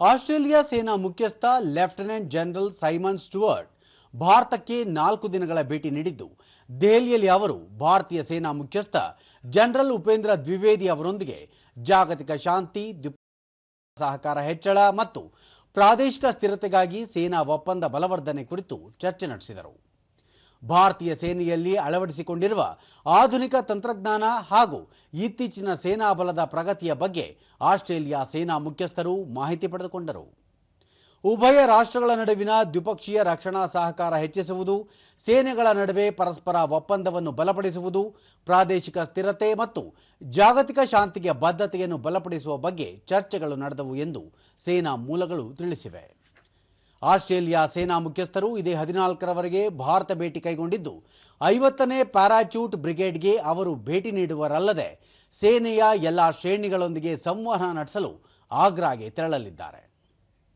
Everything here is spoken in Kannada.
ಆಸ್ಟ್ರೇಲಿಯಾ ಸೇನಾ ಮುಖ್ಯಸ್ಥ ಲೆಫ್ಟಿನೆಂಟ್ ಜನರಲ್ ಸೈಮನ್ ಸ್ಟುವರ್ಟ್ ಭಾರತಕ್ಕೆ ನಾಲ್ಕು ದಿನಗಳ ಭೇಟಿ ನೀಡಿದ್ದು, ದೆಹಲಿಯಲ್ಲಿ ಅವರು ಭಾರತೀಯ ಸೇನಾ ಮುಖ್ಯಸ್ಥ ಜನರಲ್ ಉಪೇಂದ್ರ ದ್ವಿವೇದಿ ಅವರೊಂದಿಗೆ ಜಾಗತಿಕ ಶಾಂತಿ ಸಹಕಾರ ಹೆಚ್ಚಳ ಮತ್ತು ಪ್ರಾದೇಶಿಕ ಸ್ಥಿರತೆಗಾಗಿ ಸೇನಾ ಒಪ್ಪಂದ ಬಲವರ್ಧನೆ ಕುರಿತು ಚರ್ಚೆ ನಡೆಸಿದರು. ಭಾರತೀಯ ಸೇನೆಯಲ್ಲಿ ಅಳವಡಿಸಿಕೊಂಡಿರುವ ಆಧುನಿಕ ತಂತ್ರಜ್ಞಾನ ಹಾಗೂ ಇತ್ತೀಚಿನ ಸೇನಾ ಬಲದ ಪ್ರಗತಿಯ ಬಗ್ಗೆ ಆಸ್ಟ್ರೇಲಿಯಾ ಸೇನಾ ಮುಖ್ಯಸ್ಥರು ಮಾಹಿತಿ ಪಡೆದುಕೊಂಡರು. ಉಭಯ ರಾಷ್ಟ್ರಗಳ ನಡುವಿನ ದ್ವಿಪಕ್ಷೀಯ ರಕ್ಷಣಾ ಸಹಕಾರ ಹೆಚ್ಚಿಸುವುದು, ಸೇನೆಗಳ ನಡುವೆ ಪರಸ್ಪರ ಒಪ್ಪಂದವನ್ನು ಬಲಪಡಿಸುವುದು, ಪ್ರಾದೇಶಿಕ ಸ್ಥಿರತೆ ಮತ್ತು ಜಾಗತಿಕ ಶಾಂತಿಗೆ ಬದ್ಧತೆಯನ್ನು ಬಲಪಡಿಸುವ ಬಗ್ಗೆ ಚರ್ಚೆಗಳು ನಡೆದವು ಎಂದು ಸೇನಾ ಮೂಲಗಳು ತಿಳಿಸಿವೆ. ಆಸ್ಟ್ರೇಲಿಯಾ ಸೇನಾ ಮುಖ್ಯಸ್ಥರು ಇದೇ ಹದಿನಾಲ್ಕರವರೆಗೆ ಭಾರತ ಭೇಟಿ ಕೈಗೊಂಡಿದ್ದು, ಐವತ್ತನೇ ಪ್ಯಾರಾಚೂಟ್ ಬ್ರಿಗೇಡ್ಗೆ ಅವರು ಭೇಟಿ ನೀಡುವರಲ್ಲದೆ ಸೇನೆಯ ಎಲ್ಲ ಶ್ರೇಣಿಗಳೊಂದಿಗೆ ಸಂವಹನ ನಡೆಸಲು ಆಗ್ರಾಗೆ ತೆರಳಲಿದ್ದಾರೆ.